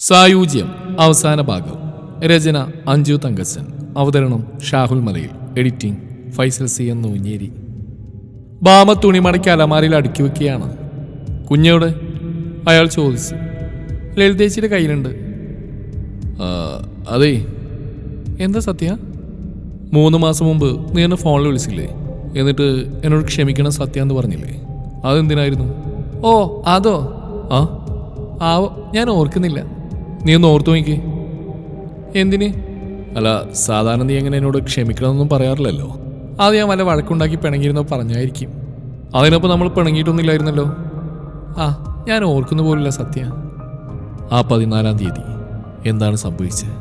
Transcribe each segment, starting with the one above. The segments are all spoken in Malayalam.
സായൂജ്യം അവസാന ഭാഗം. രചന അഞ്ജു തങ്കച്ചൻ. അവതരണം ഷാഹുൽ മലയിൽ. എഡിറ്റിംഗ് ഫൈസൽ സി എന്ന ഊഞ്ഞേരി ബാമ തുണിമടക്കി അലമാരിയിൽ അടുക്കി വെക്കുകയാണ്. കുഞ്ഞോട് അയാൾ ചോദിച്ചു. ലളിതേച്ചിയുടെ കയ്യിലുണ്ട്. "ആ, അതേ. എന്താ സത്യ? മൂന്ന് മാസം മുമ്പ് നീ എന്നെ ഫോണിൽ വിളിച്ചില്ലേ? എന്നിട്ട് എന്നോട് ക്ഷമിക്കണം സത്യ എന്ന് പറഞ്ഞില്ലേ? അതെന്തിനായിരുന്നു? ഓ അതോ? ആ? ആവോ ഞാൻ ഓർക്കുന്നില്ല. നീ ഒന്ന് ഓർത്തു നോക്കി. എന്തിന്? അല്ല സാധാരണ നീ എങ്ങനെ എന്നോട് ക്ഷമിക്കണമെന്നൊന്നും പറയാറില്ലല്ലോ. അത് ഞാൻ വല്ല വഴക്കുണ്ടാക്കി പിണങ്ങിയിരുന്നോ പറഞ്ഞായിരിക്കും. അതിനൊപ്പം നമ്മൾ പിണങ്ങിയിട്ടൊന്നുമില്ലായിരുന്നല്ലോ. ആ ഞാൻ ഓർക്കുന്ന പോലില്ല സത്യ. ആ പതിനാലാം തീയതി എന്താണ് സംഭവിച്ചത്?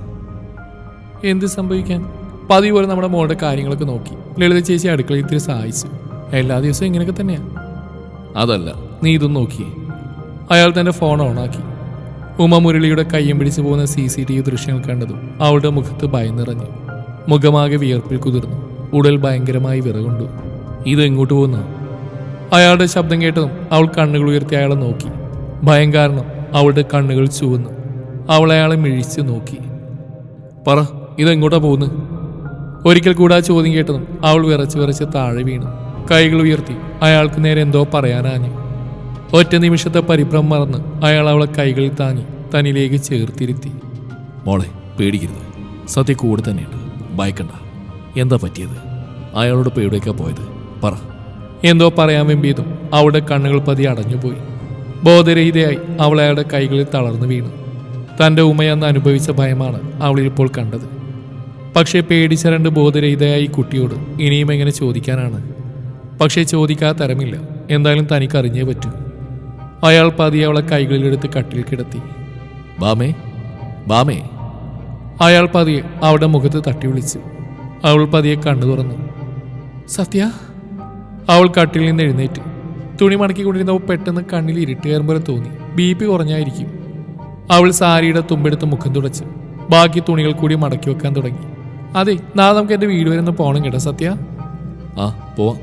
എന്ത് സംഭവിക്കാൻ? പതിവ് പോലെ നമ്മുടെ മോളുടെ കാര്യങ്ങളൊക്കെ നോക്കി. ലളിത ചേച്ചി അടുക്കളയിൽ ഇത്തിരി സഹായിച്ചു. എല്ലാ ദിവസവും ഇങ്ങനെയൊക്കെ തന്നെയാണ് അതല്ല നീ ഇതൊന്നും നോക്കിയേ. അയാൾ തന്റെ ഫോൺ ഓണാക്കി. ഉമ മുരളിയുടെ കയ്യും പിടിച്ചു പോകുന്ന സി സി ടി വി ദൃശ്യങ്ങൾ കണ്ടതും അവളുടെ മുഖത്ത് ഭയം നിറഞ്ഞു. മുഖമാകെ വിയർപ്പിൽ കുതിർന്നു. ഉടൽ ഭയങ്കരമായി വിറകൊണ്ടു. ഇത് എങ്ങോട്ട് പോകുന്ന അയാളുടെ ശബ്ദം കേട്ടതും അവൾ കണ്ണുകൾ ഉയർത്തി അയാളെ നോക്കി. ഭയം കാരണം അവളുടെ കണ്ണുകൾ ചുവന്നു. അവൾ അയാളെ മിഴിച്ച് നോക്കി. പറ ഇതെങ്ങോട്ടാ പോകുന്നത് ഒരിക്കൽ കൂടെ ആ ചോദ്യം കേട്ടതും അവൾ വിറച്ച് വിറച്ച് താഴെ വീണു. കൈകൾ ഉയർത്തി അയാൾക്ക് നേരെ എന്തോ പറയാനാഞ്ഞു. ഒറ്റ നിമിഷത്തെ പരിഭ്രം മറന്ന് അയാൾ അവളെ കൈകളിൽ താങ്ങി തന്നിലേക്ക് ചേർത്തിരുത്തി. മോളെ പേടിക്കരുത്. സത്യ കൂടെ തന്നെയുണ്ട്. ഭയക്കണ്ട. എന്താ പറ്റിയത്? അയാളോട് പേടിയൊക്കെ പോയത്. പറ. എന്തോ പറയാൻ വെമ്പിയതും അവളുടെ കണ്ണുകൾ പതി അടഞ്ഞുപോയി. ബോധരഹിതയായി അവൾ അയാളുടെ കൈകളിൽ തളർന്നു വീണു. തന്റെ ഉമയെന്ന് അനുഭവിച്ച ഭയമാണ് അവളിപ്പോൾ കണ്ടത്. പക്ഷേ പേടിച്ച രണ്ട് ബോധരഹിതയായ ഈ കുട്ടിയോട് ഇനിയും എങ്ങനെ ചോദിക്കാനാണ്? പക്ഷേ ചോദിക്കാത്തരമില്ല എന്തായാലും തനിക്കറിഞ്ഞേ പറ്റൂ. അയാൾ പതിയെ അവളെ കൈകളിൽ കൈകളിലെടുത്ത് കട്ടിൽ കിടത്തി. ബാമേ ബാമേ. അയാൾ പതിയെ അവളുടെ മുഖത്ത് തട്ടി വിളിച്ചു. അവൾ പതിയെ കണ്ണു തുറന്നു. സത്യ അവൾ കട്ടിൽ നിന്ന് എഴുന്നേറ്റ്. തുണി മടക്കിക്കൊണ്ടിരുന്നപ്പോൾ പെട്ടെന്ന് കണ്ണിൽ ഇരുട്ട് കയറും പോലെ തോന്നി. ബി പി കുറഞ്ഞായിരിക്കും. അവൾ സാരിയുടെ തുമ്പെടുത്ത് മുഖം തുടച്ച് ബാക്കി തുണികൾ കൂടി മടക്കി വെക്കാൻ തുടങ്ങി. അതെ നാളെ നമുക്ക് എന്റെ വീട് വരെ ഒന്ന് പോകണം കേട്ടോ സത്യ. ആ പോവാം.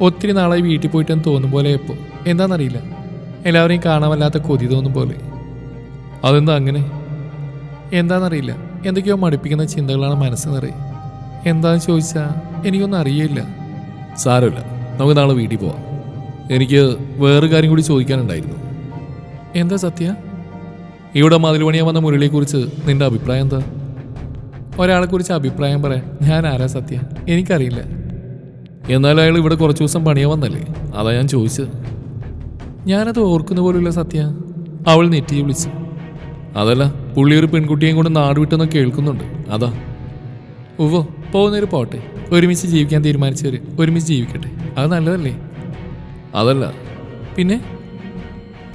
ഒത്തിരി നാളായി വീട്ടിൽ പോയിട്ടെന്ന് തോന്നും പോലെ എപ്പോൾ എന്താണെന്നറിയില്ല. എല്ലാവരെയും കാണാൻ വല്ലാത്ത കൊതി തോന്നും പോലെ. അതെന്താ അങ്ങനെ? എന്താണെന്നറിയില്ല എന്തൊക്കെയോ മടുപ്പിക്കുന്ന ചിന്തകളാണ് മനസ്സ് നിറയെ. എന്താന്ന് ചോദിച്ചാൽ എനിക്കൊന്നും അറിയില്ല സാരമില്ല. നമുക്ക് നാളെ വീട്ടിൽ പോവാം. എനിക്ക് വേറെ കാര്യം കൂടി ചോദിക്കാനുണ്ടായിരുന്നു. എന്താ സത്യ? ഇവിടെ മതിൽ പണിയാൻ വന്ന മുരളിയെക്കുറിച്ച് നിന്റെ അഭിപ്രായം എന്താ? ഒരാളെക്കുറിച്ച് അഭിപ്രായം പറയാൻ ഞാൻ ആരാ സത്യ? എനിക്കറിയില്ല. എന്നാലും അയാൾ ഇവിടെ കുറച്ച് ദിവസം പണിയാൻ വന്നല്ലേ? അതാ ഞാൻ ചോദിച്ചത്. ഞാനത് ഓർക്കുന്ന പോലുള്ള സത്യ. അവൾ നെറ്റി വിളിച്ചു. അതല്ല പുള്ളി ഒരു പെൺകുട്ടിയെയും കൊണ്ട് നാട് കേൾക്കുന്നുണ്ട്. അതാ. ഉവ്വോ പോകുന്നൊരു പോട്ടെ. ഒരുമിച്ച് ജീവിക്കാൻ തീരുമാനിച്ചവര് ഒരുമിച്ച് ജീവിക്കട്ടെ. അത് നല്ലതല്ലേ? അതല്ല. പിന്നെ?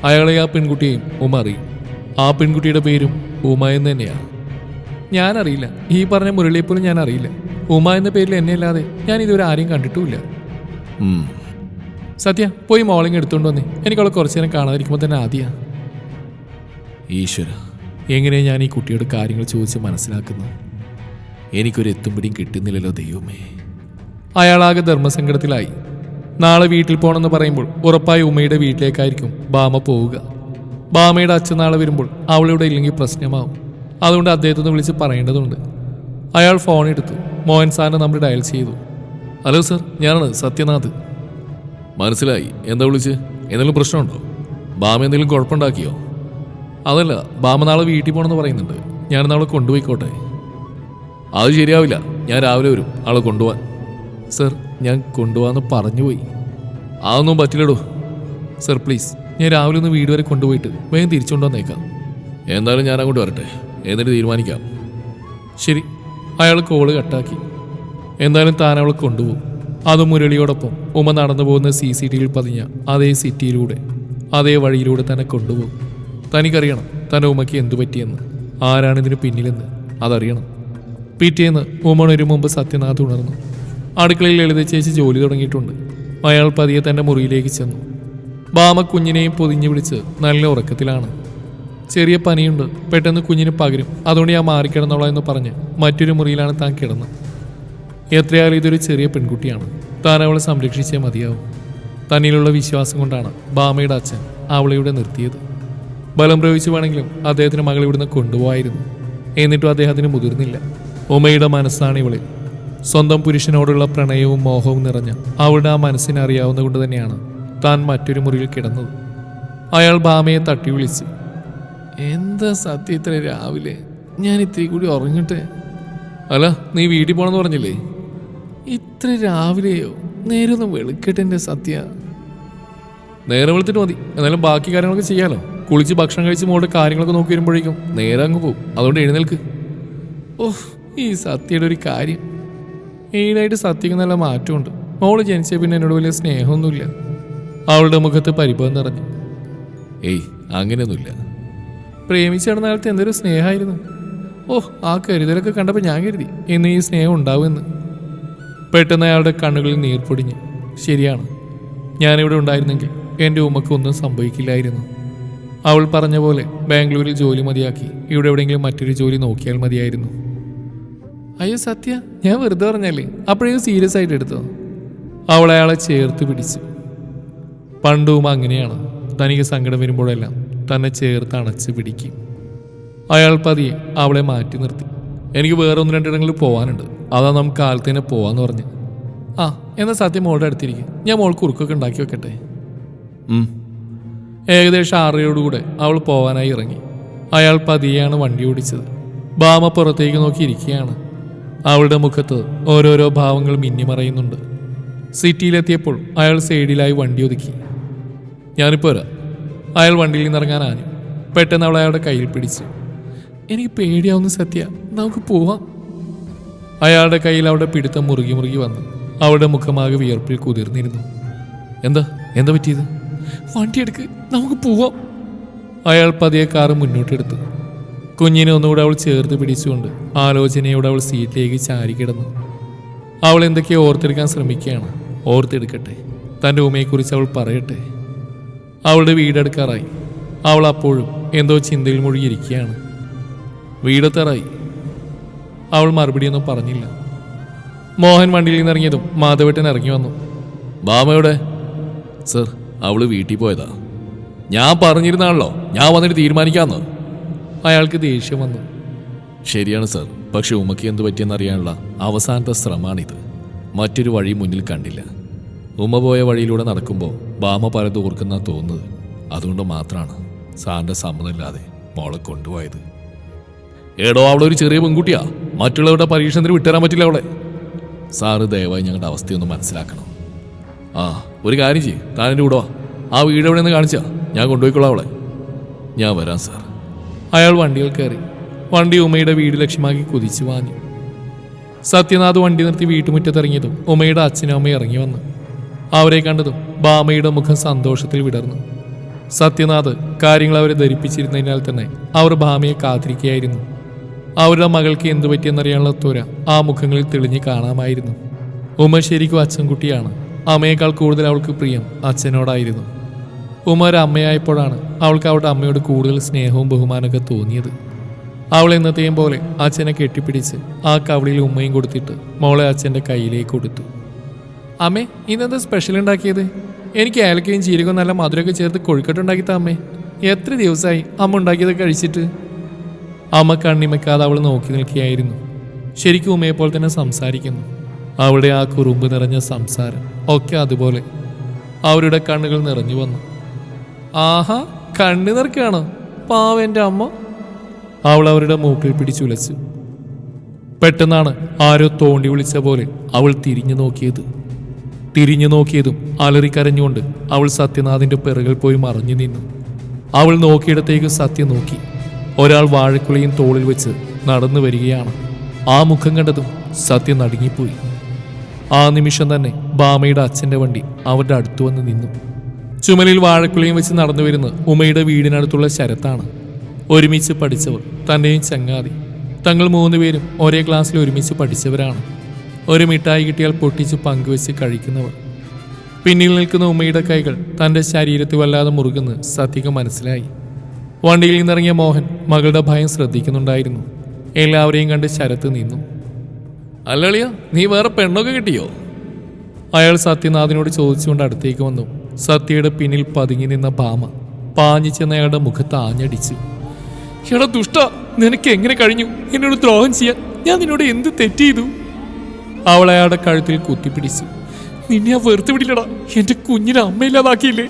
അയാളെ ആ പെൺകുട്ടിയെയും ഉമ അറിയും. ആ പെൺകുട്ടിയുടെ പേരും ഉമ എന്ന് തന്നെയാണ് ഞാനറിയില്ല. ഈ പറഞ്ഞ മുരളിയെപ്പോലും ഞാൻ അറിയില്ല ഉമ എന്ന പേരിൽ എന്നെ അല്ലാതെ ഞാൻ ഇതുവരെ ആരെയും കണ്ടിട്ടുമില്ല. സത്യ പോയി മോളിങ് എടുത്തുകൊണ്ട് വന്നേ. എനിക്ക് അവളെ കുറച്ചു നേരം കാണാതിരിക്കുമ്പോൾ തന്നെ ആദ്യ. ഈശ്വര. എങ്ങനെ ഞാൻ ഈ കുട്ടിയോട് കാര്യങ്ങൾ ചോദിച്ച് മനസ്സിലാക്കുന്നു എനിക്കൊരു എത്തും പിടിയും കിട്ടുന്നില്ലല്ലോ ദൈവമേ. അയാളാകെ ധർമ്മസങ്കടത്തിലായി. നാളെ വീട്ടിൽ പോകണമെന്ന് പറയുമ്പോൾ ഉറപ്പായി ഉമ്മയുടെ വീട്ടിലേക്കായിരിക്കും ബാമ പോവുക. ബാമയുടെ അച്ഛൻ നാളെ വരുമ്പോൾ അവളിവിടെ ഇല്ലെങ്കിൽ പ്രശ്നമാവും. അതുകൊണ്ട് അദ്ദേഹത്തെ ഒന്ന് വിളിച്ച് പറയേണ്ടതുണ്ട്. അയാൾ ഫോൺ എടുത്തു. മോഹൻ സാറിനെ നമ്പർ ഡയൽ ചെയ്തു. ഹലോ സർ ഞാനാണ് സത്യനാഥ്. മനസ്സിലായി. എന്താ വിളിച്ച്? എന്തെങ്കിലും പ്രശ്നമുണ്ടോ? ബാമ എന്തെങ്കിലും കുഴപ്പമുണ്ടാക്കിയോ? അതല്ല ബാമ നാളെ വീട്ടിൽ പോകണമെന്ന് പറയുന്നുണ്ട്. ഞാൻ നാളെ കൊണ്ടുപോയിക്കോട്ടെ. അത് ശരിയാവില്ല. ഞാൻ രാവിലെ വരും. ആളെ കൊണ്ടുപോവാൻ. സർ ഞാൻ കൊണ്ടുപോകാന്ന് പറഞ്ഞുപോയി. അതൊന്നും പറ്റില്ലടോ. സർ പ്ലീസ് ഞാൻ രാവിലെ ഒന്ന് വീട് വരെ കൊണ്ടുപോയിട്ട് വേഗം തിരിച്ചുകൊണ്ടു വന്നേക്കാം. എന്തായാലും ഞാൻ അങ്ങോട്ട് വരട്ടെ. എന്നിട്ട് തീരുമാനിക്കാം. ശരി. അയാൾ കോൾ കട്ടാക്കി. എന്തായാലും താൻ അവളെ കൊണ്ടുപോകും. അത് മുരളിയോടൊപ്പം ഉമ നടന്നു പോകുന്ന സി സി ടിയിൽ പതിഞ്ഞ അതേ സിറ്റിയിലൂടെ അതേ വഴിയിലൂടെ തന്നെ കൊണ്ടുപോകും. തനിക്കറിയണം തന്റെ ഉമയ്ക്ക് എന്തു പറ്റിയെന്ന് ആരാണിതിന് പിന്നിലെന്ന് അതറിയണം. പിറ്റേന്ന് ഉമണൊരു മുമ്പ് സത്യനാഥ് ഉണർന്നു. അടുക്കളയിൽ ലളിത ചേച്ചി ജോലി തുടങ്ങിയിട്ടുണ്ട്. അയാൾ പതിയെ തന്റെ മുറിയിലേക്ക് ചെന്നു. ബാമ കുഞ്ഞിനെയും പൊതിഞ്ഞു പിടിച്ച് നല്ല ഉറക്കത്തിലാണ്. ചെറിയ പനിയുണ്ട് പെട്ടെന്ന് കുഞ്ഞിന് പകരും അതുകൊണ്ട് ഞാൻ മാറിക്കിടന്നോളാം എന്ന് പറഞ്ഞ് മറ്റൊരു മുറിയിലാണ് താൻ കിടന്നത്. എത്രയായാലും ഇതൊരു ചെറിയ പെൺകുട്ടിയാണ്. താൻ അവളെ സംരക്ഷിച്ചേ മതിയാവും. തന്നിലുള്ള വിശ്വാസം കൊണ്ടാണ് ബാമയുടെ അച്ഛൻ അവളെ ഇവിടെ നിർത്തിയത്. ബലം പ്രയോഗിച്ചു വേണമെങ്കിലും അദ്ദേഹത്തിന് മകൾ ഇവിടുന്ന് കൊണ്ടുപോകായിരുന്നു എന്നിട്ടും അദ്ദേഹത്തിന് മുതിർന്നില്ല. ഉമയുടെ മനസ്സാണ് ഇവളിൽ. സ്വന്തം പുരുഷനോടുള്ള പ്രണയവും മോഹവും നിറഞ്ഞ അവളുടെ ആ മനസ്സിനെ അറിയാവുന്ന കൊണ്ട് തന്നെയാണ് താൻ മറ്റൊരു മുറിയിൽ കിടന്നത്. അയാൾ ബാമയെ തട്ടി വിളിച്ച് എന്താ സത്യം ഇത്ര രാവിലെ? ഞാൻ ഇത്തിരി കൂടി ഉറങ്ങട്ടെ? അല്ല നീ വീട്ടിൽ പോകണമെന്ന് പറഞ്ഞില്ലേ? ഇത്ര രാവിലെയോ നേരെ ഒന്ന് വെളുക്കട്ടെ സത്യ. നേരെ വെളുത്തിട്ട് മതി. എന്നാലും ബാക്കി കാര്യങ്ങളൊക്കെ ചെയ്യാലോ. കുളിച്ച് ഭക്ഷണം കഴിച്ച് മോളുടെ കാര്യങ്ങളൊക്കെ നോക്കി വരുമ്പോഴേക്കും നേരെ അങ്ങ് പോകും. അതുകൊണ്ട് എഴുന്നേൽക്ക്. ഓഹ് ഈ സത്യയുടെ ഒരു കാര്യം. ഈടായിട്ട് സത്യക്ക് നല്ല മാറ്റമുണ്ട്. മോൾ ജനിച്ച പിന്നെ എന്നോട് വലിയ സ്നേഹമൊന്നുമില്ല. അവളുടെ മുഖത്ത് പരിഭവം നിറഞ്ഞു. ഏയ് അങ്ങനെയൊന്നുമില്ല. പ്രേമിച്ച് നടന്ന കാലത്ത് എന്തൊരു സ്നേഹമായിരുന്നു. ഓഹ് ആ കരുതലൊക്കെ കണ്ടപ്പോൾ ഞാൻ കരുതി. ഇന്ന് ഈ സ്നേഹം ഉണ്ടാവുമെന്ന് പെട്ടെന്ന് അയാളുടെ കണ്ണുകളിൽ നീർപ്പൊടിഞ്ഞു ശരിയാണ്. ഞാനിവിടെ ഉണ്ടായിരുന്നെങ്കിൽ എന്റെ ഉമ്മക്ക് ഒന്നും സംഭവിക്കില്ലായിരുന്നു. അവൾ പറഞ്ഞ പോലെ ബാംഗ്ലൂരിൽ ജോലി മതിയാക്കി. ഇവിടെ എവിടെയെങ്കിലും മറ്റൊരു ജോലി നോക്കിയാൽ മതിയായിരുന്നു. അയ്യോ സത്യ ഞാൻ വെറുതെ പറഞ്ഞല്ലേ? അപ്പോഴേ സീരിയസ് ആയിട്ട് എടുത്തോ? അവൾ അയാളെ ചേർത്ത് പിടിച്ചു. പണ്ടും അങ്ങനെയാണ്. തനിക്ക് സങ്കടം വരുമ്പോഴെല്ലാം തന്നെ ചേർത്ത് അണച്ച് പിടിക്കും. അയാൾ പതിയെ അവളെ മാറ്റി നിർത്തി. എനിക്ക് വേറെ ഒന്ന് രണ്ടിടങ്ങളിൽ പോകാനുണ്ട് അതാ നമുക്ക് കാലത്ത് തന്നെ പോവാന്ന് പറഞ്ഞു. ആ എന്നാൽ സത്യം മോളുടെ അടുത്തിരിക്കും. ഞാൻ മോൾക്ക് കുറുക്കൊക്കെ ഉണ്ടാക്കി വെക്കട്ടെ. ഏകദേശം ആറരയോടുകൂടെ അവൾ പോവാനായി ഇറങ്ങി. അയാൾ പതിയാണ് വണ്ടി ഓടിച്ചത്. ഭാമ പുറത്തേക്ക് നോക്കി ഇരിക്കുകയാണ്. അവളുടെ മുഖത്ത് ഓരോരോ ഭാവങ്ങൾ മിന്നിമറയുന്നുണ്ട്. സിറ്റിയിലെത്തിയപ്പോൾ അയാൾ സൈഡിലായി വണ്ടി ഒതുക്കി. ഞാനിപ്പോൾ വരാം. അയാൾ വണ്ടിയിൽ നിന്ന് ഇറങ്ങാനായി ആഞ്ഞു. പെട്ടെന്ന് അവൾ അയാളുടെ കയ്യിൽ പിടിച്ചു. എനിക്ക് പേടിയാവുന്ന സത്യ. നമുക്ക് പോവാം. അയാളുടെ കയ്യിൽ അവിടെ പിടുത്തം മുറുകി മുറുകി വന്നു. അവളുടെ മുഖമാകെ വിയർപ്പിൽ കുതിർന്നിരുന്നു. എന്താ? എന്താ പറ്റിയത്? വണ്ടി എടുക്ക്. നമുക്ക് പോവാം. അയാൾ പതിയെ കാറ് മുന്നോട്ടെടുത്തു. കുഞ്ഞിനെ ഒന്നുകൂടെ അവൾ ചേർത്ത് പിടിച്ചുകൊണ്ട് ആലോചനയോടെ അവൾ സീറ്റിലേക്ക് ചാരി കിടന്നു അവൾ എന്തൊക്കെയോ ഓർത്തെടുക്കാൻ ശ്രമിക്കുകയാണ്. ഓർത്തെടുക്കട്ടെ. തന്റെ ഉമ്മയെക്കുറിച്ച് അവൾ പറയട്ടെ. അവളുടെ വീടെടുക്കാറായി അവൾ അപ്പോഴും എന്തോ ചിന്തയിൽ മുഴുകിയിരിക്കുകയാണ്. വീടെത്താറായി. അവൾ മറുപടിയൊന്നും പറഞ്ഞില്ല. മോഹൻ വണ്ടിയിൽ നിന്ന് ഇറങ്ങിയതും മാധവേട്ടൻ ഇറങ്ങി വന്നു. ബാമയുടെ സർ അവൾ വീട്ടിൽ പോയതാ. ഞാൻ പറഞ്ഞിരുന്നാണല്ലോ ഞാൻ വന്നിട്ട് തീരുമാനിക്കാന്ന്. അയാൾക്ക് ദേഷ്യം വന്നു. ശരിയാണ് സർ പക്ഷെ ഉമ്മയ്ക്ക് എന്ത് പറ്റിയെന്ന് അറിയാനുള്ള അവസാനത്തെ ശ്രമമാണിത്. മറ്റൊരു വഴി മുന്നിൽ കണ്ടില്ല. ഉമ്മ പോയ വഴിയിലൂടെ നടക്കുമ്പോൾ ബാമ പലത് ഓർക്കുന്ന തോന്നുന്നത്. അതുകൊണ്ട് മാത്രമാണ് സാറിന്റെ സമ്മതമില്ലാതെ മോളെ കൊണ്ടുപോയത്. ഏടോ അവളൊരു ചെറിയ പെൺകുട്ടിയാ. മറ്റുള്ളവരുടെ പരീക്ഷണത്തിന് വിട്ടുതരാൻ പറ്റില്ല അവളെ. സാറ് ദയവായി ഞങ്ങളുടെ അവസ്ഥയൊന്ന് മനസ്സിലാക്കണം. ആ ഒരു കാര്യം ചെയ്യും. താനെന്റെ കൂടെ ആ വീട് എവിടെ നിന്ന് കാണിച്ചാ. ഞാൻ കൊണ്ടുപോയിക്കോളാം അവളെ. ഞാൻ വരാം സാർ. അയാൾ വണ്ടിയിൽ കയറി. വണ്ടി ഉമ്മയുടെ വീട് ലക്ഷ്യമാക്കി കുതിച്ചു വാങ്ങി. സത്യനാഥ് വണ്ടി നിർത്തി വീട്ടുമുറ്റത്തിറങ്ങിയതും ഉമ്മയുടെ അച്ഛനും അമ്മയും ഇറങ്ങി വന്നു. അവരെ കണ്ടതും ബാമയുടെ മുഖം സന്തോഷത്തിൽ വിടർന്നു. സത്യനാഥ് കാര്യങ്ങൾ അവരെ ധരിപ്പിച്ചിരുന്നതിനാൽ തന്നെ അവർ ഭാമയെ കാത്തിരിക്കുകയായിരുന്നു. അവരുടെ മകൾക്ക് എന്തു പറ്റിയെന്നറിയാനുള്ള ത്വര ആ മുഖങ്ങളിൽ തെളിഞ്ഞ് കാണാമായിരുന്നു. ഉമ്മ ശരിക്കും അച്ഛൻകുട്ടിയാണ്. അമ്മയേക്കാൾ കൂടുതൽ അവൾക്ക് പ്രിയം അച്ഛനോടായിരുന്നു. ഉമ്മ ഒരു അമ്മയായപ്പോഴാണ് അവൾക്ക് അവളുടെ അമ്മയോട് കൂടുതൽ സ്നേഹവും ബഹുമാനമൊക്കെ തോന്നിയത്. അവൾ എന്നത്തെയും പോലെ അച്ഛനെ കെട്ടിപ്പിടിച്ച് ആ കവളിൽ ഉമ്മയും കൊടുത്തിട്ട് മോളെ അച്ഛന്റെ കയ്യിലേക്ക് കൊടുത്തു. അമ്മേ ഇന്നെന്താ സ്പെഷ്യൽ ഉണ്ടാക്കിയത്? എനിക്ക് ഏലക്കയും ചീരകവും നല്ല മധുരമൊക്കെ ചേർത്ത് കൊഴുക്കട്ടുണ്ടാക്കി താ അമ്മേ. എത്ര ദിവസമായി അമ്മ ഉണ്ടാക്കിയത് കഴിച്ചിട്ട്? അമ്മ കണ്ണിമയ്ക്കാതെ അവൾ നോക്കി നിൽക്കുകയായിരുന്നു. ശരിക്കും ഉമ്മയെ പോലെ തന്നെ സംസാരിക്കുന്നു. അവിടെ ആ കുറുമ്പ് നിറഞ്ഞ സംസാരം ഒക്കെ അതുപോലെ. അവരുടെ കണ്ണുകൾ നിറഞ്ഞു വന്നു. ആഹാ കണ്ണു നിറക്കാണ് പാവന്റെ അമ്മ. അവൾ അവരുടെ മൂക്കിൽ പിടിച്ചുലച്ചു. പെട്ടെന്നാണ് ആരോ തോണ്ടി വിളിച്ച പോലെ അവൾ തിരിഞ്ഞു നോക്കിയത്. തിരിഞ്ഞു നോക്കിയതും അലറിക്കരഞ്ഞുകൊണ്ട് അവൾ സത്യനാഥിന്റെ പിറകിൽ പോയി മറഞ്ഞു നിന്നു. അവൾ നോക്കിയിടത്തേക്ക് സത്യം നോക്കി. ഒരാൾ വാഴക്കുലയും തോളിൽ വെച്ച് നടന്നു വരികയാണ്. ആ മുഖം കണ്ടതും സത്യം നടുങ്ങിപ്പോയി. ആ നിമിഷം തന്നെ ബാമയുടെ അച്ഛന്റെ വണ്ടി അവരുടെ അടുത്തു വന്ന് നിന്നു. ചുമലിൽ വാഴക്കുലയും വെച്ച് നടന്നു വരുന്ന ഉമയുടെ വീടിനടുത്തുള്ള ശരത്താണ്. ഒരുമിച്ച് പഠിച്ചവർ തന്റെയും ചങ്ങാതി. തങ്ങൾ മൂന്നുപേരും ഒരേ ക്ലാസ്സിൽ ഒരുമിച്ച് പഠിച്ചവരാണ്. ഒരു മിഠായി കിട്ടിയാൽ പൊട്ടിച്ച് പങ്കുവെച്ച് കഴിക്കുന്നവർ. പിന്നിൽ നിൽക്കുന്ന ഉമ്മയുടെ കൈകൾ തന്റെ ശരീരത്തിൽ വല്ലാതെ മുറുകുന്ന് സത്യക്ക് മനസ്സിലായി. വണ്ടിയിൽ നിന്നിറങ്ങിയ മോഹൻ മകളുടെ ഭയം ശ്രദ്ധിക്കുന്നുണ്ടായിരുന്നു. എല്ലാവരെയും കണ്ട് ശരത്ത് നിന്നു. അല്ലളിയ നീ വേറെ പെണ്ണൊക്കെ കിട്ടിയോ? അയാൾ സത്യനാഥിനോട് ചോദിച്ചുകൊണ്ട് അടുത്തേക്ക് വന്നു. സത്യയുടെ പിന്നിൽ പതുങ്ങി നിന്ന ഭാമ പാഞ്ഞു ചെന്ന് അയാളുടെ മുഖത്ത് ആഞ്ഞടിച്ചു. എടാ ദുഷ്ട നിനക്ക് എങ്ങനെ കഴിഞ്ഞു? എന്നോട് ദ്രോഹം ചെയ്യാൻ ഞാൻ നിന്നോട് എന്ത് തെറ്റ് ചെയ്തു? അവൾ അയാളുടെ കഴുത്തിൽ കുത്തിപ്പിടിച്ചു. നിന്നെ ആ വെറുതെ വിടില്ലടാ. എന്റെ കുഞ്ഞിനെ അമ്മയില്ലാതാക്കിയില്ലേ?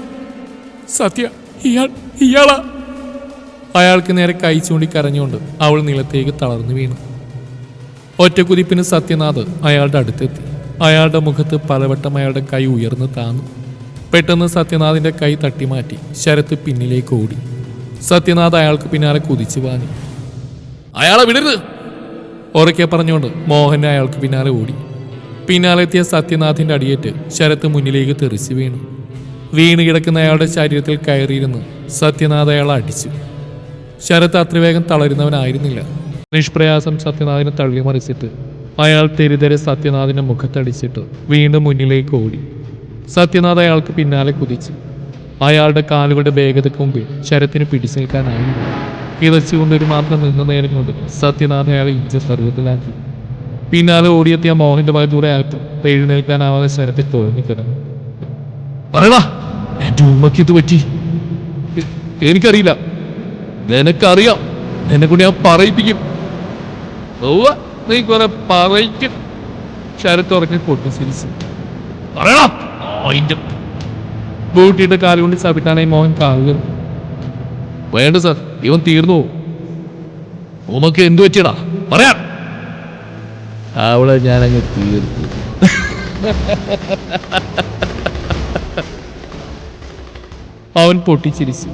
സത്യ ഇയാൾ ഇയാളാ. അയാൾക്ക് നേരെ കൈ ചൂണ്ടി കരഞ്ഞുകൊണ്ട് അവൾ നിലത്തേക്ക് തളർന്നു വീണു. ഒറ്റക്കുതിപ്പിന് സത്യനാഥ് അയാളുടെ അടുത്തെത്തി. അയാളുടെ മുഖത്ത് പലവട്ടം അയാളുടെ കൈ ഉയർന്നു താന്നു. പെട്ടെന്ന് സത്യനാഥിന്റെ കൈ തട്ടിമാറ്റി ശരത്ത് പിന്നിലേക്ക് ഓടി. സത്യനാഥ് അയാൾക്ക് പിന്നാലെ കുതിച്ചു വാങ്ങി. അയാളെ വിടരുത്! ഉറക്കെ പറഞ്ഞുകൊണ്ട് മോഹൻ അയാൾക്ക് പിന്നാലെ ഓടി. പിന്നാലെത്തിയ സത്യനാഥിന്റെ അടിയേറ്റ് ശരത്ത് മുന്നിലേക്ക് തെറിച്ചു വീണു. വീണ് കിടക്കുന്ന അയാളുടെ ശരീരത്തിൽ കയറിയിരുന്ന് സത്യനാഥ് അയാളെ അടിച്ചു. ശരത്ത് അത്ര വേഗം തളരുന്നവനായിരുന്നില്ല. നിഷ്പ്രയാസം സത്യനാഥിനെ തള്ളിമറിച്ചിട്ട് അയാൾ തെരുതെരെ സത്യനാഥിന്റെ മുഖത്തടിച്ചിട്ട് വീണ്ടും മുന്നിലേക്ക് ഓടി. സത്യനാഥ് അയാൾക്ക് പിന്നാലെ കുതിച്ചു അയാളുടെ കാലുകളുടെ വേഗതയ്ക്ക് മുമ്പിൽ ശരത്തിന് പിടിച്ചു നിൽക്കാനായില്ല കിതച്ചുകൊണ്ടൊരു മാത്രം നിന്ന നേരം കൊണ്ട് സത്യനാഥ് അയാളെ ഇഞ്ച സർവത്തിലാക്കി പിന്നാലെ ഓടിയെത്തിയ മോഹന്റെ ദൂരെ അയാൾക്ക് എഴുന്നേൽക്കാനാവാതെ ശരത്തിൽ തോന്നിക്കിടന്നു പറയടാ എനിക്കറിയില്ല. നിനക്കറിയാം. എന്നെ കൊണ്ട് ഞാൻ പറയിപ്പിക്കും. ഓവ നീ കുറെ പറയിക്കും. ശരത്ത് ഉറങ്ങി പൊട്ടി ചിരിച്ചു പറയണം അതിന്റെ ബൂട്ടിയുടെ കാൽ കൊണ്ട് ചവിട്ടാനായി മോഹൻ കാവുക വേണ്ട സാർ ഇവൻ തീർന്നു. ഉമക്ക് എന്തു പറ്റിയടാ? പറയാം. അവളെ ഞാനങ്ങ് തീർത്തു. അവൻ പൊട്ടിച്ചിരിച്ചു.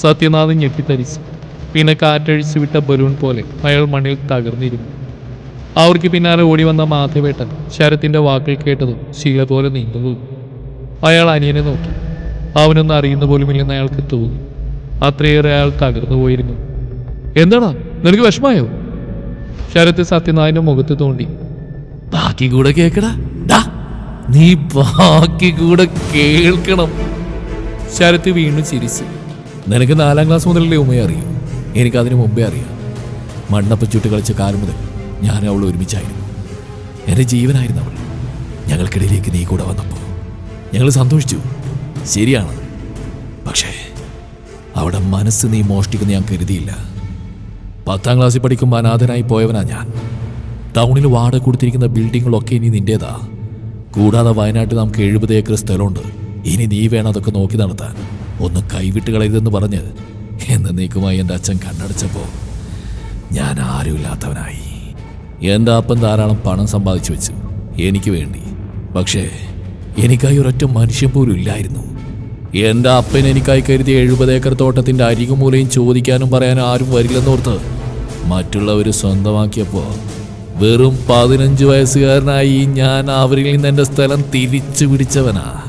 സത്യനാഥൻ ഞെട്ടിത്തരിച്ചു. പിന്നെ കാറ്റഴിച്ചു വിട്ട ബലൂൺ പോലെ അയാൾ മണ്ണിൽ തകർന്നിരുന്നു. അവർക്ക് പിന്നാലെ ഓടി വന്ന മാധവേട്ടൻ ശരത്തിന്റെ വാക്കുകൾ കേട്ടതും ശീല പോലെ നീങ്ങുന്നു അയാൾ അനിയനെ നോക്കി. അവനൊന്നും അറിയുന്ന പോലുമില്ലെന്ന് അയാൾക്ക് തോന്നി. അത്രയേറെ അയാൾ തകർന്നു പോയിരുന്നു. എന്താടാ? നിനക്ക് വിഷമായോ? ശരത്ത് സത്യനാഥിന്റെ മുഖത്ത് തോണ്ടി ബാക്കി കൂടെ കേക്കടാ. നീ ബാക്കി കൂടെ കേൾക്കണം. ശരത്ത് വീണ്ടും ചിരിച്ചു. നിനക്ക് നാലാം ക്ലാസ് മുതലല്ലേ ഉമ്മയെ അറിയൂ? എനിക്കതിനു മുമ്പേ അറിയാം. മണ്ണപ്പ ചുട്ട് കളിച്ച കാലം മുതൽ ഞാൻ അവൾ ഒരുമിച്ചായിരുന്നു. എന്റെ ജീവനായിരുന്നു അവൾ. ഞങ്ങൾക്കിടയിലേക്ക് നീ കൂടെ വന്നപ്പോൾ ഞങ്ങൾ സന്തോഷിച്ചു. ശരിയാണ്. പക്ഷേ അവിടെ മനസ്സ് നീ മോഷ്ടിക്കുന്ന ഞാൻ കരുതിയില്ല. പത്താം ക്ലാസ്സിൽ പഠിക്കുമ്പോൾ അനാഥനായി പോയവനാ ഞാൻ. ടൗണിൽ വാടക കൊടുത്തിരിക്കുന്ന ബിൽഡിങ്ങുകളൊക്കെ ഇനി നിന്റേതാ കൂടാതെ വയനാട്ടിൽ നമുക്ക് എഴുപത് ഏക്കർ സ്ഥലമുണ്ട്. ഇനി നീ വേണം അതൊക്കെ നോക്കി നടത്താൻ. ഒന്ന് കൈവിട്ട് കളയരുതെന്ന് പറഞ്ഞ് എന്നേക്കുമായി എന്റെ അച്ഛൻ കണ്ണടച്ചപ്പോൾ ഞാൻ ആരുമില്ലാത്തവനായി. എന്റെ അപ്പൻ ധാരാളം പണം സമ്പാദിച്ചു വെച്ചു. എനിക്ക് വേണ്ടി. പക്ഷേ എനിക്കായി ഒരൊറ്റ മനുഷ്യൻ പോലും ഇല്ലായിരുന്നു. എന്റെ അപ്പൻ എനിക്കായി കരുതിയ എഴുപത് ഏക്കർ തോട്ടത്തിന്റെ അരികുമൂലയും ചോദിക്കാനും പറയാനും ആരും വരില്ലെന്നോർത്ത് മറ്റുള്ളവർ സ്വന്തമാക്കിയപ്പോൾ വെറും പതിനഞ്ച് വയസ്സുകാരനായി ഞാൻ അവരിൽ നിന്ന് എന്റെ സ്ഥലം തിരിച്ചു പിടിച്ചവനാ.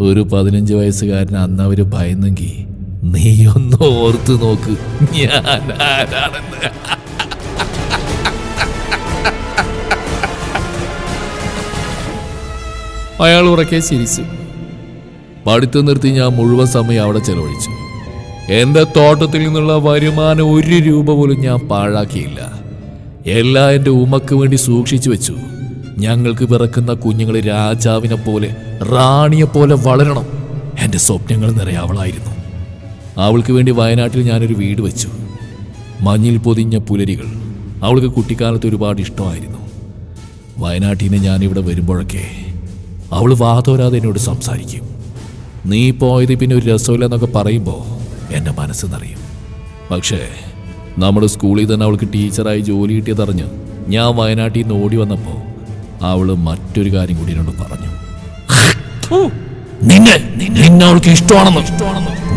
ഒരു പതിനഞ്ച് വയസ്സുകാരൻ അന്ന് അവർ ഭയന്നെങ്കിൽ നീയൊന്ന് ഓർത്തു ഓർത്ത് നോക്ക്. ഞാൻ ആരാണെന്ന്. അയാൾ ഉറക്കെ ചിരിച്ചു. പഠിത്തം നിർത്തി ഞാൻ മുഴുവൻ സമയം അവിടെ ചെലവഴിച്ചു. എന്റെ തോട്ടത്തിൽ നിന്നുള്ള വരുമാനം ഒരു രൂപ പോലും ഞാൻ പാഴാക്കിയില്ല. എല്ലാം എന്റെ ഉമ്മക്ക് വേണ്ടി സൂക്ഷിച്ചു വെച്ചു. ഞങ്ങൾക്ക് പിറക്കുന്ന കുഞ്ഞുങ്ങൾ രാജാവിനെ പോലെ റാണിയെ പോലെ വളരണം. എന്റെ സ്വപ്നങ്ങൾ നിറയെ അവളായിരുന്നു. അവൾക്ക് വേണ്ടി വയനാട്ടിൽ ഞാനൊരു വീട് വെച്ചു. മഞ്ഞിൽ പൊതിഞ്ഞ പുലരികൾ. അവൾക്ക് കുട്ടിക്കാലത്ത് ഒരുപാട് ഇഷ്ടമായിരുന്നു. വയനാട്ടിൽ നിന്ന് ഞാനിവിടെ വരുമ്പോഴൊക്കെ അവൾ വാതോരാതെ എന്നോട് സംസാരിക്കും. നീ പോയത് പിന്നെ ഒരു രസമില്ല എന്നൊക്കെ പറയുമ്പോൾ എന്റെ മനസ്സ് നിറയും. പക്ഷേ നമ്മുടെ സ്കൂളിൽ തന്നെ അവൾക്ക് ടീച്ചറായി ജോലി കിട്ടിയതറിഞ്ഞ് ഞാൻ വയനാട്ടിൽ നിന്ന് ഓടി വന്നപ്പോൾ അവൾ മറ്റൊരു കാര്യം കൂടി എന്നോട് പറഞ്ഞു. നിന്നെ നിന്നെ. അവൾക്ക് ഇഷ്ടമാണെന്ന്.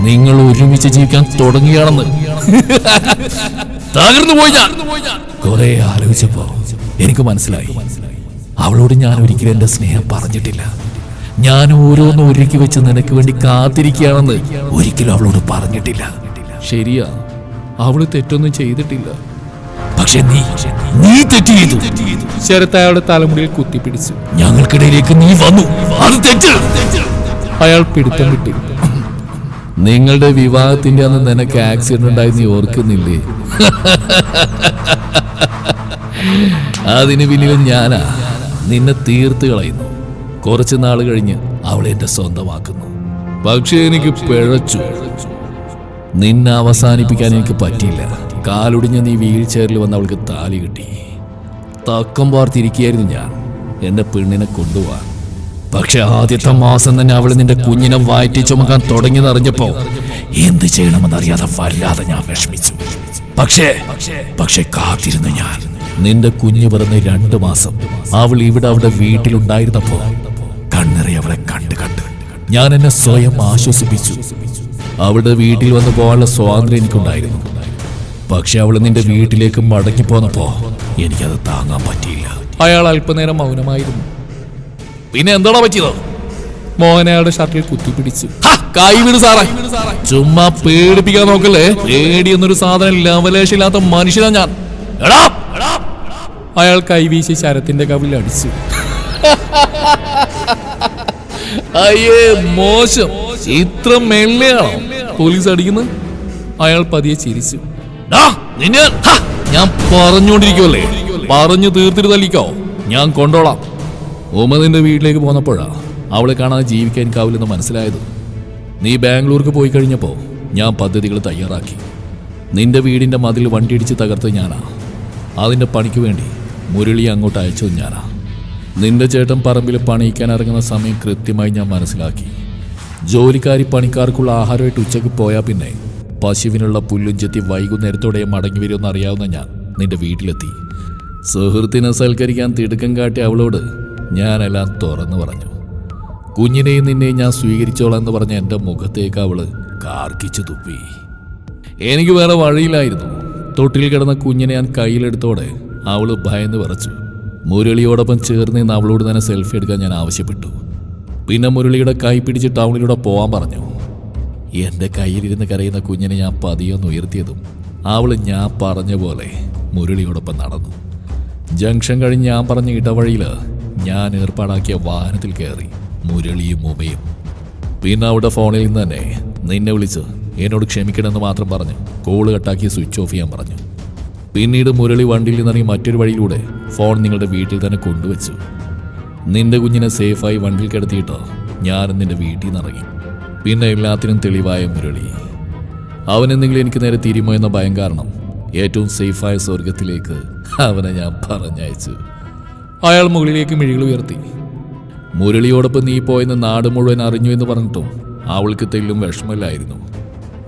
നിങ്ങൾ ഒരുമിച്ച് ജീവിക്കാൻ തുടങ്ങിയാണെന്ന്. തകർന്നു പോയി ഞാൻ. കുറെ ആലോചിച്ചപ്പോ എനിക്ക് മനസ്സിലായി. അവളോട് ഞാൻ ഒരിക്കലും എന്റെ സ്നേഹം പറഞ്ഞിട്ടില്ല. ഞാൻ ഓരോന്ന് ഒരുക്കി വെച്ച് നിനക്ക് വേണ്ടി കാത്തിരിക്കുകയാണെന്ന് ഒരിക്കലും അവളോട് പറഞ്ഞിട്ടില്ല. ശരിയാ അവൾ തെറ്റൊന്നും ചെയ്തിട്ടില്ല. പക്ഷെ നീ നീ തെറ്റ് ചെയ്തു ശരത്ത് അയാളുടെ തലമുടിയിൽ കുത്തിപ്പിടിച്ചു. ഞങ്ങൾക്കിടയിലേക്ക് നീ വന്നു. അത് തെറ്റ്. അയാൾ പിടുത്തം കിട്ടി നിങ്ങളുടെ വിവാഹത്തിന്റെ അന്ന് നിനക്ക് ആക്സിഡന്റ് ഉണ്ടായി നീ ഓർക്കുന്നില്ലേ? അതിന് പിന്നിൽ ഞാനാ നിന്നെ തീർത്ത് കളയുന്നു. കുറച്ച് നാൾ കഴിഞ്ഞ് അവളെ എന്റെ സ്വന്തമാക്കുന്നു. പക്ഷേ എനിക്ക് പിഴച്ചു. നിന്നെ അവസാനിപ്പിക്കാൻ എനിക്ക് പറ്റിയില്ല. കാലൊടിഞ്ഞ നീ വീൽ ചെയറിൽ വന്ന് അവൾക്ക് താലി കിട്ടി. തക്കം പാർത്തിരിക്കുകയായിരുന്നു ഞാൻ. എന്റെ പെണ്ണിനെ കൊണ്ടുപോവാൻ. പക്ഷെ ആദ്യത്തെ മാസം തന്നെ അവൾ നിന്റെ കുഞ്ഞിനെ വാറ്റി ചുമക്കാൻ തുടങ്ങിയെന്നറിഞ്ഞപ്പോ എന്ത് ചെയ്യണമെന്നറിയാതെ വല്ലാതെ ഞാൻ വിഷമിച്ചു. പക്ഷേ പക്ഷെ കാത്തിരുന്നു ഞാൻ. നിന്റെ കുഞ്ഞ് പിറന്ന് രണ്ട് മാസം അവൾ ഇവിടെ അവിടെ വീട്ടിലുണ്ടായിരുന്നപ്പോ കണ്ണിറി അവളെ കണ്ട് കണ്ട്. ഞാൻ എന്നെ സ്വയം ആശ്വസിപ്പിച്ചു. അവളുടെ വീട്ടിൽ വന്ന് പോകാനുള്ള സ്വാതന്ത്ര്യം എനിക്കുണ്ടായിരുന്നു. പക്ഷെ അവൾ നിന്റെ വീട്ടിലേക്ക് മടങ്ങി പോന്നപ്പോ എനിക്കത് താങ്ങാൻ പറ്റിയില്ല. അയാൾ അല്പനേരം മൗനമായിരുന്നു. പിന്നെ എന്താണോ പറ്റിയത്? മോഹൻ അയാളുടെ ഷർട്ടിൽ കുത്തിപ്പിടിച്ചു ഹ, കൈ സാറേ. ചുമ്മാ പേടിപ്പിക്കാൻ നോക്കല്ലേ? പേടി എന്നൊരു സാധനം ലവലേശില്ലാത്ത മനുഷ്യനാ ഞാൻ. അയാൾ കൈവീശി ശരത്തിന്റെ കവിളിൽ അടിച്ചു. അയ്യേ മോശം. ഇത്ര മെല്ലെയാണോ പോലീസ് അടിക്കുന്നു. അയാൾ പതിയെ ചിരിച്ചു. ഞാൻ പറഞ്ഞുകൊണ്ടിരിക്കുവല്ലേ? പറഞ്ഞു തീർത്തിട്ട് തല്ലിക്കോ ഞാൻ കൊണ്ടോളാം. ഉമതിന്റെ വീട്ടിലേക്ക് പോന്നപ്പോഴാ അവളെ കാണാതെ ജീവിക്കാൻ എനിക്കാവില്ലെന്ന് മനസ്സിലായത്. നീ ബാംഗ്ലൂർക്ക് പോയി കഴിഞ്ഞപ്പോൾ ഞാൻ പദ്ധതികൾ തയ്യാറാക്കി. നിന്റെ വീടിന്റെ മതിൽ വണ്ടിയിടിച്ച് തകർത്ത് ഞാനാ. അതിന്റെ പണിക്ക് വേണ്ടി മുരളി അങ്ങോട്ട് അയച്ചത് ഞാനാ. നിന്റെ ചേട്ടൻ പറമ്പിൽ പണിയിക്കാൻ ഇറങ്ങുന്ന സമയം കൃത്യമായി ഞാൻ മനസ്സിലാക്കി. ജോലിക്കാരി പണിക്കാർക്കുള്ള ആഹാരമായിട്ട് ഉച്ചയ്ക്ക് പോയാൽ പിന്നെ പശുവിനുള്ള പുല്ലും ചെത്തി വൈകുന്നേരത്തോടെ മടങ്ങി വരുമെന്ന് അറിയാവുന്ന ഞാൻ നിന്റെ വീട്ടിലെത്തി. സുഹൃത്തിനെ സൽക്കരിക്കാൻ തിടുക്കം കാട്ടിയ അവളോട് ഞാനെല്ലാം തുറന്നു പറഞ്ഞു. കുഞ്ഞിനെയും നിന്നെയും ഞാൻ സ്വീകരിച്ചോളാം എന്ന് പറഞ്ഞ എന്റെ മുഖത്തേക്ക് അവൾ കാർക്കിച്ചു തുപ്പി. എനിക്ക് വേറെ വഴിയില്ലായിരുന്നു. തൊട്ടിൽ കിടന്ന കുഞ്ഞിനെ ഞാൻ കയ്യിലെടുത്തോടെ അവൾ ഭയന്ന് വിറച്ചു. മുരളിയോടൊപ്പം ചേർന്ന് നിന്ന് അവളോട് തന്നെ സെൽഫി എടുക്കാൻ ഞാൻ ആവശ്യപ്പെട്ടു. പിന്നെ മുരളിയുടെ കൈ പിടിച്ച് ടൗണിലൂടെ പോവാൻ പറഞ്ഞു. എന്റെ കയ്യിലിരുന്ന് കരയുന്ന കുഞ്ഞിനെ ഞാൻ പതിയൊന്ന് ഉയർത്തിയതും അവൾ ഞാൻ പറഞ്ഞ പോലെ മുരളിയോടൊപ്പം നടന്നു. ജംഗ്ഷൻ കഴിഞ്ഞ് ഞാൻ പറഞ്ഞ ഇടവഴിയിൽ ഞാൻ ഏർപ്പാടാക്കിയ വാഹനത്തിൽ കയറി മുരളിയും ഉമയും. പിന്നെ അവിടെ ഫോണിൽ നിന്ന് തന്നെ നിന്നെ വിളിച്ച് എന്നോട് ക്ഷമിക്കണമെന്ന് മാത്രം പറഞ്ഞു കോൾ കട്ടാക്കി സ്വിച്ച് ഓഫ് ചെയ്യാൻ പറഞ്ഞു. പിന്നീട് മുരളി വണ്ടിയിൽ നിന്നിറങ്ങി മറ്റൊരു വഴിയിലൂടെ ഫോൺ നിങ്ങളുടെ വീട്ടിൽ തന്നെ കൊണ്ടുവച്ചു. നിന്റെ കുഞ്ഞിനെ സേഫായി വണ്ടിയിൽ കിടത്തിയിട്ട് ഞാനും നിന്റെ വീട്ടിൽ നിന്ന് ഇറങ്ങി. പിന്നെ എല്ലാത്തിനും തെളിവായ മുരളി. അവനെന്തെങ്കിലും എനിക്ക് നേരെ തിരിമോ എന്ന ഭയം കാരണം ഏറ്റവും സേഫായ സ്വർഗത്തിലേക്ക് അവനെ ഞാൻ പറഞ്ഞയച്ചു. അയാൾ മുകളിലേക്ക് മിഴികൾ ഉയർത്തി. മുരളിയോടൊപ്പം നീ പോയെന്ന് നാട് മുഴുവൻ അറിഞ്ഞു എന്ന് പറഞ്ഞിട്ടും അവൾക്ക് തെല്ലും വിഷമമില്ലായിരുന്നു.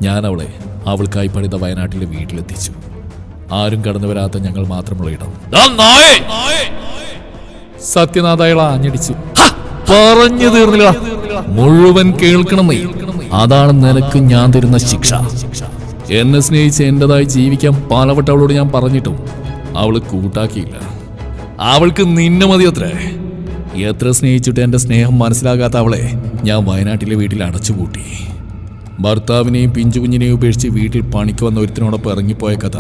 ഞാൻ അവളെ അവൾക്കായി പണിത വയനാട്ടിലെ വീട്ടിലെത്തിച്ചു. ആരും കടന്നു വരാത്ത ഞങ്ങൾ മാത്രമുള്ള ഇടം. സത്യനാഥ അയാൾ ആഞ്ഞടിച്ചു. പറഞ്ഞു തീർന്നില്ല മുഴുവൻ കേൾക്കണമേ. അതാണ് നിനക്ക് ഞാൻ തരുന്ന ശിക്ഷ. എന്നെ സ്നേഹിച്ച് എന്റേതായി ജീവിക്കാൻ പലവട്ടം അവളോട് ഞാൻ പറഞ്ഞിട്ടും അവൾ കൂട്ടാക്കിയില്ല. അവൾക്ക് നിന്നെ മതി അത്രേ. എത്ര സ്നേഹിച്ചിട്ട് എന്റെ സ്നേഹം മനസ്സിലാകാത്ത അവളെ ഞാൻ വയനാട്ടിലെ വീട്ടിൽ അടച്ചുപൂട്ടി. ഭർത്താവിനെയും പിഞ്ചുകുഞ്ഞിനെയും ഉപേക്ഷിച്ച് വീട്ടിൽ പണിക്ക് വന്ന ഒരുത്തിനോടൊപ്പം ഇറങ്ങിപ്പോയ കഥ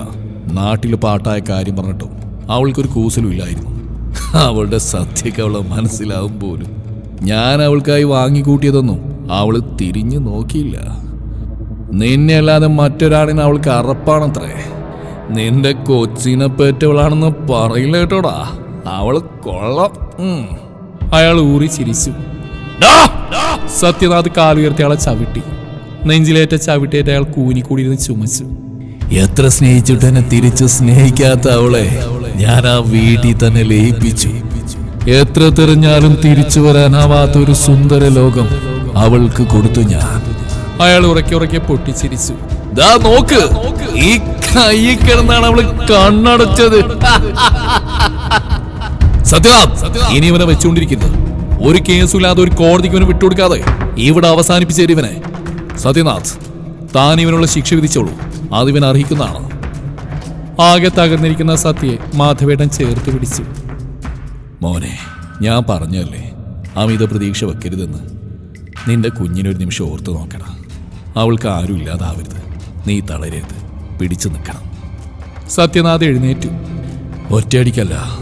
നാട്ടിൽ പാട്ടായ കാര്യം പറഞ്ഞിട്ടും അവൾക്കൊരു കൂസലും ഇല്ലായിരുന്നു. അവളുടെ സത്യക്ക് അവളെ മനസ്സിലാവും പോലും. ഞാൻ അവൾക്കായി വാങ്ങിക്കൂട്ടിയതൊന്നും അവൾ തിരിഞ്ഞു നോക്കിയില്ല. നിന്നെ അല്ലാതെ മറ്റൊരാളിന് അവൾക്ക് അറപ്പാണത്രേ. നിന്റെ കൊച്ചിനെ പറ്റവളാണെന്ന് പറയില്ല കേട്ടോടാ. അവൾ കൊള്ളാം. അയാൾ ഊറി ചിരിച്ചു! സത്യനാഥ് കാലുയർത്തി അയാളെ ചവിട്ടി. നെഞ്ചിലേറ്റ ചവിട്ടേറ്റ് അയാൾ കൂനിക്കൂടിയിരുന്ന് ചുമച്ചു. എത്ര സ്നേഹിച്ചിട്ട് എന്നെ തിരിച്ച് സ്നേഹിക്കാത്ത അവളെ ഞാൻ ആ വീട്ടിൽ തന്നെ ലയിപ്പിച്ചു. എത്ര തെറിഞ്ഞാലും തിരിച്ചു വരാനാവാത്ത ഒരു സുന്ദര ലോകം അവൾക്ക് കൊടുത്തു ഞാൻ. അയാൾ ഉറക്കെ ഉറക്കെ പൊട്ടിച്ചിരിച്ചു. ദാ നോക്ക് ഈ കൈ കിടന്നാണ് അവൾ കണ്ണടച്ചത്. സത്യനാഥ് ഇനി ഇവനെ വെച്ചുകൊണ്ടിരിക്കുന്നത് ഒരു കേസുമില്ലാതെ ഒരു കോടതിക്ക് ഇവനെ വിട്ടുകൊടുക്കാതെ ഇവിടെ അവസാനിപ്പിച്ചേരി ഇവനെ. സത്യനാഥ് താൻ ഇവനുള്ള ശിക്ഷ വിധിച്ചോളൂ. അത് ഇവൻ അർഹിക്കുന്നതാണ്. ആകെ തകർന്നിരിക്കുന്ന സത്യയെ മാധവേട്ടൻ ചേർത്ത് പിടിച്ചു. മോനെ ഞാൻ പറഞ്ഞല്ലേ? അമിത പ്രതീക്ഷ വെക്കരുതെന്ന്. നിന്റെ കുഞ്ഞിനൊരു നിമിഷം ഓർത്തു നോക്കണം അവൾക്ക് ആരും ഇല്ലാതാവരുത്. നീ തളരരുത്. പിടിച്ചു നിൽക്കണം. സത്യനാഥ് എഴുന്നേറ്റു. ഒറ്റയടിക്കല്ല.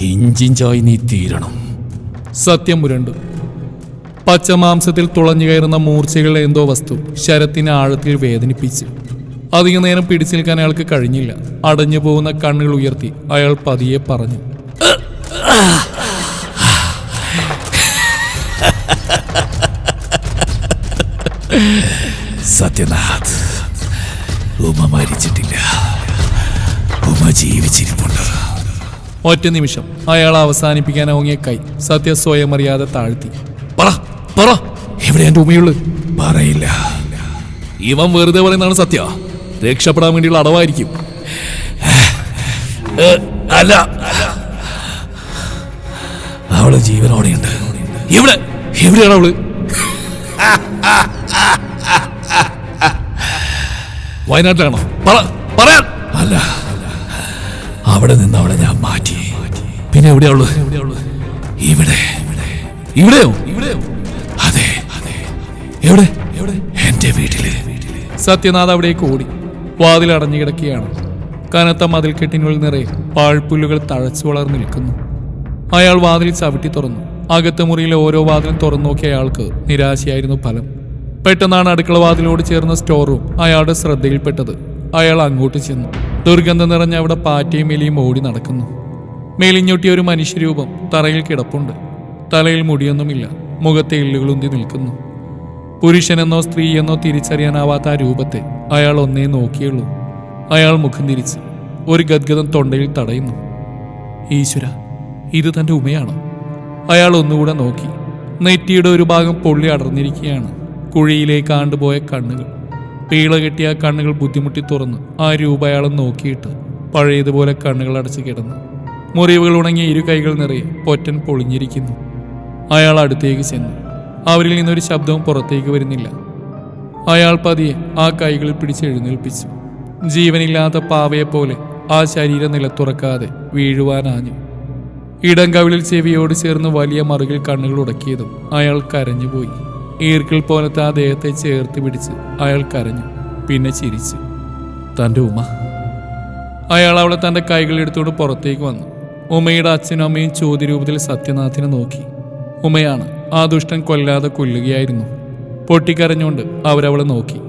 ഇഞ്ചിഞ്ചായി നീ തീരണം. സത്യം മുരണ്ടു പച്ചമാംസത്തിൽ തുളഞ്ഞു കയറുന്ന മൂർച്ചകളുടെ എന്തോ വസ്തു ശരത്തിനെ ആഴത്തിൽ വേദനിപ്പിച്ച്. അധികനേരം പിടിച്ചു നിൽക്കാൻ അയാൾക്ക് കഴിഞ്ഞില്ല. അടഞ്ഞു പോകുന്ന കണ്ണുകൾ ഉയർത്തി അയാൾ പതിയെ പറഞ്ഞു. സത്യനാഥ് ഉമ മരിച്ചിട്ടില്ല. ഉമ ജീവിച്ചിരിപ്പുണ്ട്. ഒറ്റ നിമിഷം. അയാൾ അവസാനിപ്പിക്കാൻ ഓങ്ങിയ കൈ സത്യ സ്വയം അറിയാതെ താഴ്ത്തി. പറ പറ. എവിടെ എന്റെ ഉമ്മയുള്ളു? പറയില്ല. ഇവൻ വെറുതെ പറയുന്നതാണ് സത്യ. രക്ഷപ്പെടാൻ വേണ്ടിയുള്ള അടവായിരിക്കും. അല്ല. അവൾ ജീവനോടെയുണ്ട്. എവിടെ? എവിടെയാണ് അവൾ? വയനാട്ടിലാണോ? പറ പറയാൻ. അല്ല അവിടെ നിന്ന് അവളെ ഞാൻ മാറ്റി. പിന്നെ എവിടെയാൾ ഇവിടെ. ഇവിടെയോ? ഇവിടെയോ അതെ. എവിടെ? എവിടെ എന്റെ വീട്ടിൽ. സത്യനാഥ് അവിടേക്ക് ഓടി. വാതിൽ അടഞ്ഞു കിടക്കുകയാണ്. കനത്ത മതിൽക്കെട്ടിനുള്ളിൽ നിറയെ പാഴ്പുല്ലുകൾ തഴച്ചു വളർന്നു നിൽക്കുന്നു. അയാൾ വാതിൽ ചവിട്ടി തുറന്നു. അകത്ത് മുറിയിലെ ഓരോ വാതിലും തുറന്നു നോക്കിയ അയാൾക്ക് നിരാശയായിരുന്നു ഫലം. പെട്ടെന്നാണ് അടുക്കള വാതിലോട് ചേർന്ന സ്റ്റോർ റൂം അയാളുടെ ശ്രദ്ധയിൽപ്പെട്ടത്. അയാൾ അങ്ങോട്ട് ചെന്നു. ദുർഗന്ധം നിറഞ്ഞ അവിടെ പാറ്റയും എലിയും ഓടി നടക്കുന്നു. മേലിഞ്ഞൊട്ടിയ ഒരു മനുഷ്യരൂപം തറയിൽ കിടപ്പുണ്ട്. തലയിൽ മുടിയൊന്നുമില്ല. മുഖത്തെ എല്ലുകളുന്തി നിൽക്കുന്നു. പുരുഷനെന്നോ സ്ത്രീയെന്നോ തിരിച്ചറിയാനാവാത്ത ആ രൂപത്തെ അയാൾ ഒന്നേ നോക്കിയുള്ളൂ. അയാൾ മുഖം തിരിച്ച് ഒരു ഗദ്ഗതം തൊണ്ടയിൽ തടയുന്നു. ഈശ്വര ഇത് തന്റെ ഉമയാണ്. അയാൾ ഒന്നുകൂടെ നോക്കി. നെറ്റിയുടെ ഒരു ഭാഗം പൊള്ളി അടർന്നിരിക്കുകയാണ്. കുഴിയിലേക്ക് ആണ്ടുപോയ കണ്ണുകൾ. പീള കെട്ടിയ കണ്ണുകൾ ബുദ്ധിമുട്ടി തുറന്ന് ആ രൂപ അയാളെ നോക്കിയിട്ട് പഴയതുപോലെ കണ്ണുകൾ അടച്ച് കിടന്നു. മുറിവുകൾ ഉണങ്ങിയ ഇരു കൈകൾ നിറയെ പൊറ്റൻ പൊളിഞ്ഞിരിക്കുന്നു. അയാൾ അടുത്തേക്ക് ചെന്നു. അവരിൽ നിന്നൊരു ശബ്ദവും പുറത്തേക്ക് വരുന്നില്ല. അയാൾ പതിയെ ആ കൈകളിൽ പിടിച്ച് എഴുന്നേൽപ്പിച്ചു. ജീവനില്ലാത്ത പാവയെപ്പോലെ ആ ശരീരം നിലത്തുറക്കാതെ വീഴുവാനാഞ്ഞു. ഇടം കവിളിൽ ചെവിയോട് ചേർന്ന് വലിയ മറുകിൽ കണ്ണുകൾ ഉടക്കിയതും അയാൾ കരഞ്ഞുപോയി ഈർക്കിൽ പോലത്തെ ആ ദേഹത്തെ ചേർത്ത് പിടിച്ച് അയാൾ കരഞ്ഞു പിന്നെ ചിരിച്ചു. തന്റെ ഉമ അയാൾ അവളെ തന്റെ കൈകൾ എടുത്തുകൊണ്ട് പുറത്തേക്ക് വന്നു. ഉമയുടെ അച്ഛനും അമ്മയും ചോദ്യരൂപത്തിൽ സത്യനാഥിനെ നോക്കി. ഉമയാണ് ആ ദുഷ്ടൻ കൊല്ലാതെ കൊല്ലുകയായിരുന്നു. പൊട്ടിക്കരഞ്ഞുകൊണ്ട് അവരവളെ നോക്കി.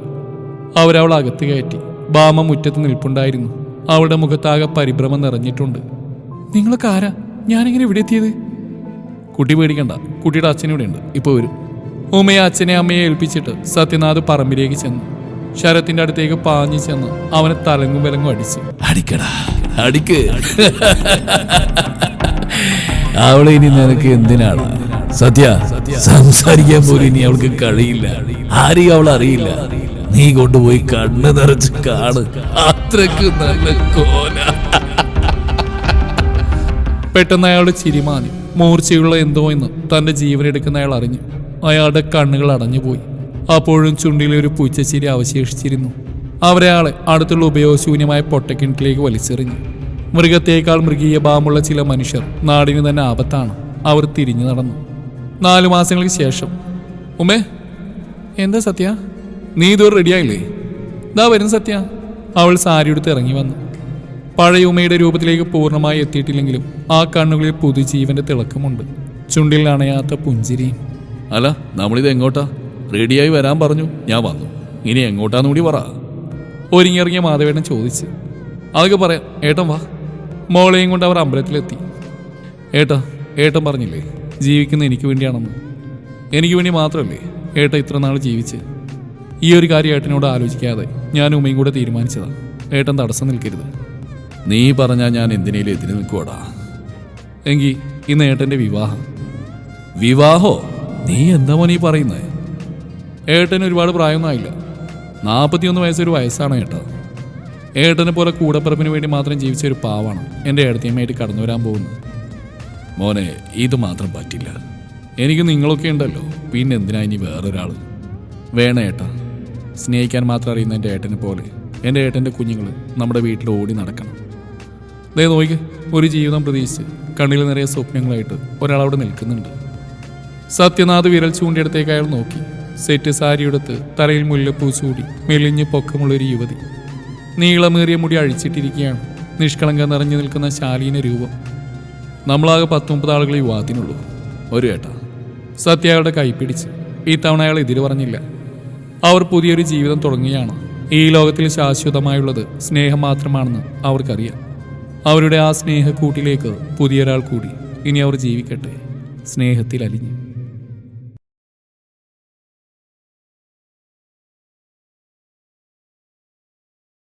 അവരവൾ അകത്ത് കയറ്റി. ബാമ മുറ്റത്ത് നിൽപ്പുണ്ടായിരുന്നു. അവളുടെ മുഖത്താകെ പരിഭ്രമം നിറഞ്ഞിട്ടുണ്ട്. നിങ്ങളൊക്കെ ആരാ? ഞാനെങ്ങനെ ഇവിടെ എത്തിയത്? കുട്ടി പേടിക്കണ്ട. കുട്ടിയുടെ അച്ഛനിവിടെ ഉണ്ട് ഇപ്പോൾ വരും. ഉമയെ അച്ഛനെ അമ്മയെ ഏൽപ്പിച്ചിട്ട് സത്യനാഥ് പറമ്പിലേക്ക് ചെന്നു. ശരത്തിന്റെ അടുത്തേക്ക് പാഞ്ഞു ചെന്ന് അവനെ തലങ്ങും വിലങ്ങും അടിച്ചു. അടിക്കടാ. അടിക്ക്. അവളെ ഇനി നിനക്ക് എന്തിനാണ്? സത്യ സംസാരിക്കാൻ പോലും ഇനി അവൾക്ക് കഴിയില്ല ആരെയും അവൾ അറിയില്ല. നീ കൊണ്ടുപോയി കണ്ണ് നിറച്ച് കാണ്. അത്രയ്ക്ക് നല്ല കോല. പെട്ടെന്ന് അയാളുടെ ചിരിമാനി മൂർച്ചയുള്ള എന്തോ എന്ന് തന്റെ ജീവൻ എടുക്കുന്ന അയാൾ അറിഞ്ഞു. അയാളുടെ കണ്ണുകൾ അടഞ്ഞുപോയി. അപ്പോഴും ചുണ്ടിലെ ഒരു പൂച്ചച്ചിരി അവശേഷിച്ചിരുന്നു. അവരയാളെ അടുത്തുള്ള ഉപയോഗശൂന്യമായ പൊട്ടക്കിണറ്റിലേക്ക് വലിച്ചെറിഞ്ഞു. മൃഗത്തേക്കാൾ മൃഗീയ ഭാവമുള്ള ചില മനുഷ്യർ നാടിന് തന്നെ ആപത്താണ്. അവർ തിരിഞ്ഞു നടന്നു. നാലു മാസങ്ങൾക്ക് ശേഷം ഉമേ എന്താ സത്യ? നീ ഇതുവരെ റെഡിയായില്ലേ ഇതാ വരും സത്യ. അവൾ സാരി എടുത്ത് ഇറങ്ങി വന്നു. പഴയ ഉമയുടെ രൂപത്തിലേക്ക് പൂർണമായി എത്തിയിട്ടില്ലെങ്കിലും ആ കണ്ണുകളിൽ പുതുജീവന്റെ തിളക്കമുണ്ട്. ചുണ്ടിൽ അണയാത്ത പുഞ്ചിരിയും അല്ല നമ്മളിത് എങ്ങോട്ടാ? റെഡിയായി വരാൻ പറഞ്ഞു. ഞാൻ വന്നു. ഇനി എങ്ങോട്ടാന്ന് കൂടി പറ. ഒരുങ്ങിയിറങ്ങിയ മാധവേട്ടൻ ചോദിച്ച്. അതൊക്കെ പറയാം. ഏട്ടൻ വാ. മോളെയും കൊണ്ട് അവർ അമ്പലത്തിലെത്തി. ഏട്ടാ ഏട്ടൻ പറഞ്ഞില്ലേ ജീവിക്കുന്ന എനിക്ക് വേണ്ടിയാണെന്ന്. എനിക്ക് വേണ്ടി മാത്രമല്ലേ ഏട്ട ഇത്ര നാൾ ജീവിച്ച്? ഈ ഒരു കാര്യം ഏട്ടനോട് ആലോചിക്കാതെ ഞാൻ ഉമ്മയും കൂടെ തീരുമാനിച്ചതാണ് ഏട്ടൻ തടസ്സം നിൽക്കരുത്. നീ പറഞ്ഞാൽ ഞാൻ എന്തിനേലും എതിര് നിൽക്കുവാടാ? എങ്കി ഇന്ന് ഏട്ടന്റെ വിവാഹം. വിവാഹോ? നീ എന്താ മോനീ പറയുന്നത് ഏട്ടന് ഒരുപാട് പ്രായമൊന്നും ആയില്ല. നാൽപ്പത്തിയൊന്ന് വയസ്സൊരു വയസ്സാണ് ഏട്ടാ. ഏട്ടനെ പോലെ കൂടപ്പിറപ്പിന് വേണ്ടി മാത്രം ജീവിച്ച ഒരു പാവാണ് എന്റെ ഏടത്തിയമ്മയായിട്ട് കടന്നു വരാൻ പോകുന്നത്. മോനെ ഇത് മാത്രം പറ്റില്ല. എനിക്ക് നിങ്ങളൊക്കെ ഉണ്ടല്ലോ. പിന്നെ എന്തിനാ ഇനി വേറൊരാൾ വേണ ഏട്ടാ. സ്നേഹിക്കാൻ മാത്രം അറിയുന്ന എന്റെ ഏട്ടനെ പോലെ എന്റെ ഏട്ടന്റെ കുഞ്ഞുങ്ങൾ നമ്മുടെ വീട്ടിൽ ഓടി നടക്കണം. ദേ നോക്കി ഒരു ജീവിതം പ്രതീക്ഷിച്ച് കണ്ണിൽ നിറയെ സ്വപ്നങ്ങളായിട്ട് ഒരാളവിടെ നിൽക്കുന്നുണ്ട്. സത്യനാഥ് വിരൽ ചൂണ്ടിയെടുത്തേക്ക് അയാൾ നോക്കി. സെറ്റ് സാരിയെടുത്ത് തലയിൽ മുല്ലപ്പൂ ചൂടി മെലിഞ്ഞ് പൊക്കമുള്ളൊരു യുവതി. നീളമേറിയ മുടി അഴിച്ചിട്ടിരിക്കുകയാണ്. നിഷ്കളങ്ക നിറഞ്ഞു നിൽക്കുന്ന ശാലീന രൂപം. നമ്മളാകെ പത്ത് മുപ്പത് ആളുകൾ ഈ വിവാഹത്തിനുള്ളൂ ഒരു ഏട്ട. സത്യ അയാളുടെ കൈ ഈ തവണ അയാൾ എതിര് പറഞ്ഞില്ല. അവർ പുതിയൊരു ജീവിതം തുടങ്ങുകയാണ്. ഈ ലോകത്തിൽ ശാശ്വതമായുള്ളത് സ്നേഹം മാത്രമാണെന്ന് അവർക്കറിയാം. അവരുടെ ആ സ്നേഹക്കൂട്ടിലേക്ക് പുതിയൊരാൾ കൂടി. ഇനി അവർ ജീവിക്കട്ടെ. സ്നേഹത്തിൽ അലിഞ്ഞ്